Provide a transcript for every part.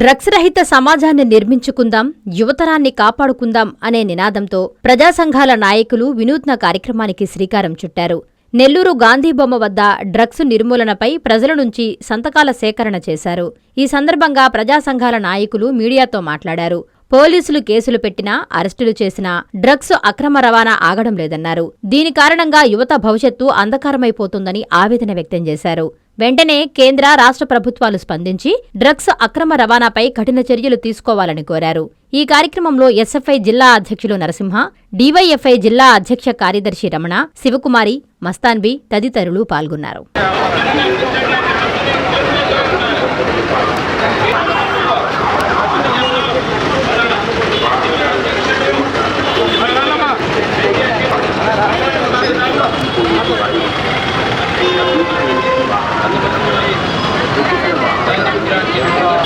Drugs రహిత సమాజాన్ని నిర్మించుకుందాం యువతరాన్ని కాపాడుకుందాం అనే నినాదంతో ప్రజా సంఘాల నాయకులు వినూత్న కార్యక్రమానికి శ్రీకారం చుట్టారు. నెల్లూరు గాంధీబొమ్మ వద్ద డ్రగ్స్ నిర్మూలనపై ప్రజల నుంచి సంతకాల సేకరణ చేశారు. ఈ సందర్భంగా ప్రజా సంఘాల నాయకులు మీడియాతో మాట్లాడారు. పోలీసులు కేసులు పెట్టినా అరెస్టులు చేసినా డ్రగ్స్ అక్రమ రవాణా ఆగడం లేదన్నారు. దీని కారణంగా యువత భవిష్యత్తు అంధకారమైపోతుందని ఆవేదన వ్యక్తం చేశారు. వెంటనే కేంద్ర రాష్ట్ర ప్రభుత్వాలు స్పందించి డ్రగ్స్ అక్రమ రవాణాపై కఠిన చర్యలు తీసుకోవాలని కోరారు. ఈ కార్యక్రమంలో ఎస్ఎఫ్ఐ జిల్లా అధ్యక్షులు నరసింహ డివైఎఫ్ఐ జిల్లా అధ్యక్ష కార్యదర్శి రమణ శివకుమారి మస్తాన్బి తదితరులు పాల్గొన్నారు.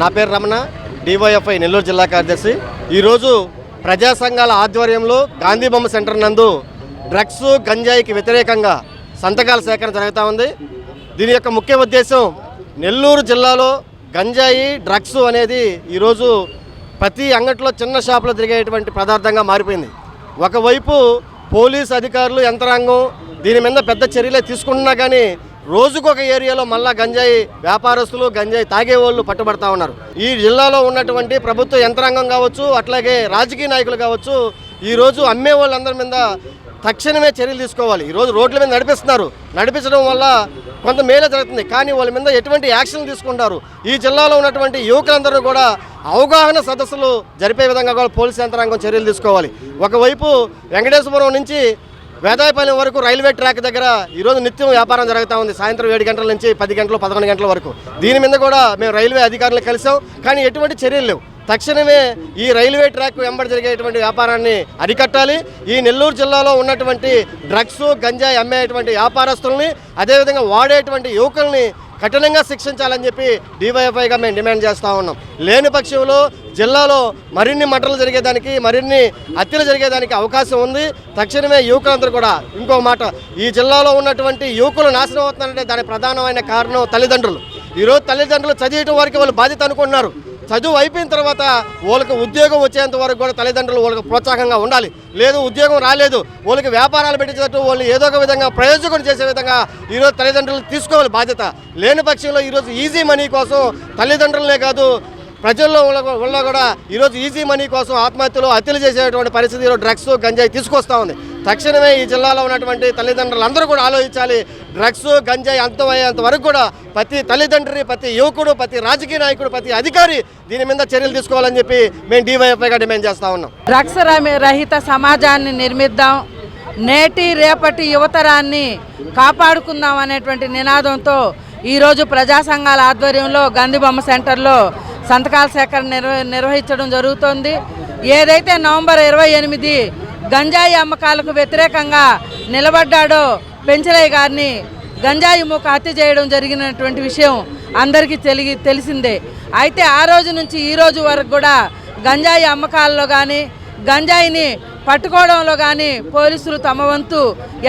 నా పేరు రమణ డివైఎఫ్ఐ నెల్లూరు జిల్లా కార్యదర్శి. ఈరోజు ప్రజా సంఘాల ఆధ్వర్యంలో గాంధీ బొమ్మ సెంటర్ నందు డ్రగ్స్ గంజాయికి వ్యతిరేకంగా సంతకాల సేకరణ జరుగుతూ ఉంది. దీని యొక్క ముఖ్య ఉద్దేశం నెల్లూరు జిల్లాలో గంజాయి డ్రగ్స్ అనేది ఈరోజు ప్రతి అంగట్లో చిన్న షాపులో తిరిగేటువంటి పదార్థంగా మారిపోయింది. ఒకవైపు పోలీస్ అధికారులు యంత్రాంగం దీని మీద పెద్ద చర్యలే తీసుకుంటున్నా కానీ రోజుకొక ఏరియాలో మళ్ళా గంజాయి వ్యాపారస్తులు గంజాయి తాగేవాళ్ళు పట్టుబడతా ఉన్నారు. ఈ జిల్లాలో ఉన్నటువంటి ప్రభుత్వ యంత్రాంగం కావచ్చు అట్లాగే రాజకీయ నాయకులు కావచ్చు ఈరోజు అమ్మే వాళ్ళందరి మీద తక్షణమే చర్యలు తీసుకోవాలి. ఈరోజు రోడ్ల మీద నడిపిస్తున్నారు. నడిపించడం వల్ల కొంత మేలే జరుగుతుంది. కానీ వాళ్ళ మీద ఎటువంటి యాక్షన్ తీసుకుంటారు? ఈ జిల్లాలో ఉన్నటువంటి యువకులందరూ కూడా అవగాహన సదస్సులు జరిపే విధంగా కూడా పోలీస్ యంత్రాంగం చర్యలు తీసుకోవాలి. ఒకవైపు వెంకటేశ్వరం నుంచి వేదాయపాలెం వరకు రైల్వే ట్రాక్ దగ్గర ఈరోజు నిత్యం వ్యాపారం జరుగుతూ ఉంది. సాయంత్రం ఏడు గంటల నుంచి పది గంటలు పదకొండు గంటల వరకు. దీని మీద కూడా మేము రైల్వే అధికారులు కలిసాం. కానీ ఎటువంటి చర్యలు లేవు. తక్షణమే ఈ రైల్వే ట్రాక్ వెంబడి జరిగేటువంటి వ్యాపారాన్ని అరికట్టాలి. ఈ నెల్లూరు జిల్లాలో ఉన్నటువంటి డ్రగ్స్ గంజాయి అమ్మేటువంటి వ్యాపారస్తుల్ని అదేవిధంగా వాడేటువంటి యువకుల్ని కఠినంగా శిక్షించాలని చెప్పి డివైఎఫ్ఐగా మేము డిమాండ్ చేస్తూ ఉన్నాం. లేని పక్షంలో జిల్లాలో మరిన్ని మటలు జరిగేదానికి మరిన్ని హత్యలు జరిగేదానికి అవకాశం ఉంది. తక్షణమే యువకులందరూ కూడా ఇంకో మాట ఈ జిల్లాలో ఉన్నటువంటి యువకులు నాశనం అవుతున్నారంటే దాని ప్రధానమైన కారణం తల్లిదండ్రులు. ఈరోజు తల్లిదండ్రులు చదివటం వారికి వాళ్ళు బాధ్యత అనుకుంటున్నారు. చదువు అయిపోయిన తర్వాత వాళ్ళకి ఉద్యోగం వచ్చేంత వరకు కూడా తల్లిదండ్రులు వాళ్ళకి ప్రోత్సాహంగా ఉండాలి. లేదు ఉద్యోగం రాలేదు వాళ్ళకి వ్యాపారాలు పెట్టేటట్టు వాళ్ళు ఏదో ఒక విధంగా ప్రయోజకం చేసే విధంగా ఈరోజు తల్లిదండ్రులు తీసుకోవాలి బాధ్యత. లేని పక్షంలో ఈరోజు ఈజీ మనీ కోసం తల్లిదండ్రులనే కాదు ప్రజల్లో ఉన్న కూడా ఈరోజు ఈజీ మనీ కోసం ఆత్మహత్యలు హత్యలు చేసేటువంటి పరిస్థితి డ్రగ్స్ గంజాయి తీసుకొస్తా ఉంది. తక్షణమే ఈ జిల్లాలో ఉన్నటువంటి తల్లిదండ్రులు అందరూ కూడా ఆలోచించాలి. డ్రగ్స్ గంజాయి అంతమయ్యేంత వరకు కూడా ప్రతి తల్లిదండ్రి ప్రతి యువకుడు ప్రతి రాజకీయ నాయకుడు ప్రతి అధికారి దీని మీద చర్యలు తీసుకోవాలని చెప్పి మేము డివైఎఫ్ఐగా డిమాండ్ చేస్తా ఉన్నాం. డ్రగ్స్ రహిత సమాజాన్ని నిర్మిద్దాం. నేటి రేపటి యువతరాన్ని కాపాడుకుందాం అనేటువంటి నినాదంతో ఈరోజు ప్రజా సంఘాల ఆధ్వర్యంలో గాంధీబొమ్మ సెంటర్లో సంతకాల సేకరణ నిర్వ నిర్వహించడం జరుగుతోంది. ఏదైతే నవంబర్ ఇరవై ఎనిమిది గంజాయి అమ్మకాలకు వ్యతిరేకంగా నిలబడ్డాడో పెంచలయ్య గారిని గంజాయి మూక హత్య చేయడం జరిగినటువంటి విషయం అందరికీ తెలిగి తెలిసిందే. అయితే ఆ రోజు నుంచి ఈ రోజు వరకు కూడా గంజాయి అమ్మకాల్లో కానీ గంజాయిని పట్టుకోవడంలో కానీ పోలీసులు తమ వంతు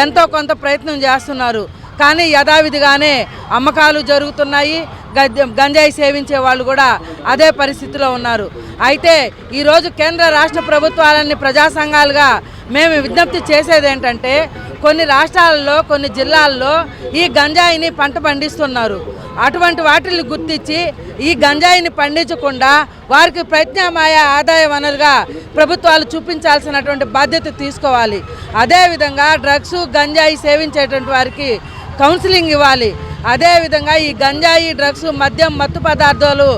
ఎంతో కొంత ప్రయత్నం చేస్తున్నారు. కానీ యథావిధిగానే అమ్మకాలు జరుగుతున్నాయి గంజాయి సేవించే వాళ్ళు కూడా అదే పరిస్థితిలో ఉన్నారు. అయితే ఈరోజు కేంద్ర రాష్ట్ర ప్రభుత్వాలన్నీ ప్రజా సంఘాలుగా మేము విజ్ఞప్తి చేసేది ఏంటంటే కొన్ని రాష్ట్రాల్లో కొన్ని జిల్లాల్లో ఈ గంజాయిని పంట పండిస్తున్నారు. అటువంటి వాటిని గుర్తించి ఈ గంజాయిని పండించకుండా వారికి ప్రత్యామ్నాయ ఆదాయ వనరుగా ప్రభుత్వాలు చూపించాల్సినటువంటి బాధ్యత తీసుకోవాలి. అదేవిధంగా డ్రగ్స్ గంజాయి సేవించేటువంటి వారికి కౌన్సిలింగ్ ఇవ్వాలి. అదేవిధంగా ఈ గంజాయి డ్రగ్స్ మద్యం మత్తు పదార్థాలు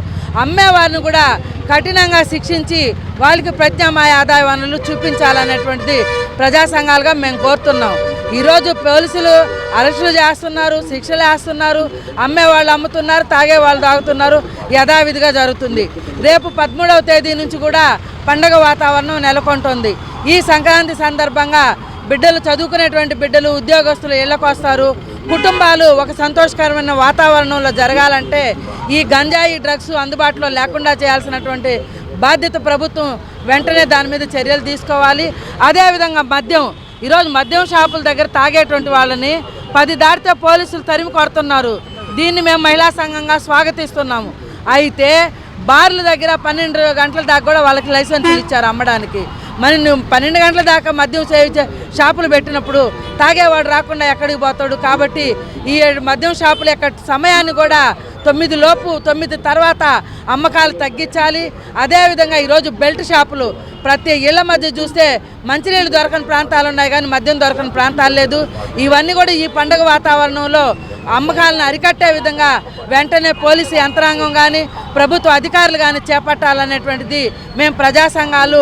అమ్మేవారిని కూడా కఠినంగా శిక్షించి వాళ్ళకి ప్రత్యామ్నాయ ఆదాయ వనరులు చూపించాలనేటువంటిది ప్రజా సంఘాలుగా మేము కోరుతున్నాం. ఈరోజు పోలీసులు అరెస్టులు చేస్తున్నారు శిక్షలు వేస్తున్నారు అమ్మే వాళ్ళు అమ్ముతున్నారు తాగే వాళ్ళు తాగుతున్నారు యథావిధిగా జరుగుతుంది. రేపు పదమూడవ తేదీ నుంచి కూడా పండగ వాతావరణం నెలకొంటుంది. ఈ సంక్రాంతి సందర్భంగా బిడ్డలు చదువుకునేటువంటి బిడ్డలు ఉద్యోగస్తులు ఇళ్ళకు వస్తారు. కుటుంబాలు ఒక సంతోషకరమైన వాతావరణంలో జరగాలంటే ఈ గంజాయి డ్రగ్స్ అందుబాటులో లేకుండా చేయాల్సినటువంటి బాధ్యత ప్రభుత్వం వెంటనే దాని మీద చర్యలు తీసుకోవాలి. అదేవిధంగా మద్యం ఈరోజు మద్యం షాపుల దగ్గర తాగేటువంటి వాళ్ళని పది దాటితే పోలీసులు తరిమి కొడుతున్నారు. దీన్ని మేము మహిళా సంఘంగా స్వాగతిస్తున్నాము. అయితే బార్ల దగ్గర పన్నెండు గంటల దాకా కూడా వాళ్ళకి లైసెన్స్ ఇచ్చారు అమ్మడానికి. మరి నువ్వు పన్నెండు గంటల దాకా మద్యం సేవించే షాపులు పెట్టినప్పుడు తాగేవాడు రాకుండా ఎక్కడికి పోతాడు కాబట్టి ఈ మద్యం షాపుల యొక్క సమయాన్ని కూడా తొమ్మిది లోపు తొమ్మిది తర్వాత అమ్మకాలు తగ్గించాలి. అదేవిధంగా ఈరోజు బెల్ట్ షాపులు ప్రతి ఇళ్ళ మధ్య చూస్తే మంచినీళ్ళు దొరకని ప్రాంతాలు ఉన్నాయి కానీ మద్యం దొరకని ప్రాంతాలు లేదు. ఇవన్నీ కూడా ఈ పండుగ వాతావరణంలో అమ్మకాలను అరికట్టే విధంగా వెంటనే పోలీసు యంత్రాంగం కానీ ప్రభుత్వ అధికారులు కానీ చేపట్టాలనేటువంటిది మేము ప్రజా సంఘాలు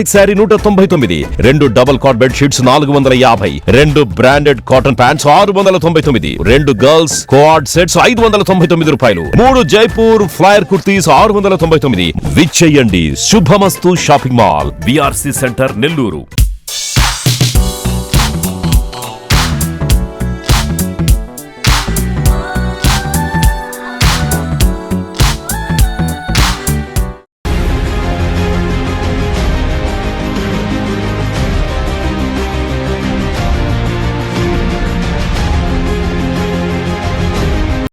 శారీ నూట తొంభై తొమ్మిది రెండు డబుల్ కాట్ బెడ్ షీట్స్ నాలుగు వందల యాభై రెండు బ్రాండెడ్ కాటన్ ప్యాంట్స్ ఆరు వందల తొంభై తొమ్మిది రెండు గర్ల్స్ కోఆర్డ్ సెట్స్ ఐదు వందల తొంభై తొమ్మిది రూపాయలు మూడు జైపూర్ ఫ్లైర్ కుర్తీస్ ఆరు వందల తొంభై తొమ్మిది. విచ్చేయండి Shubhamasthu shopping mall BRC center Nellore.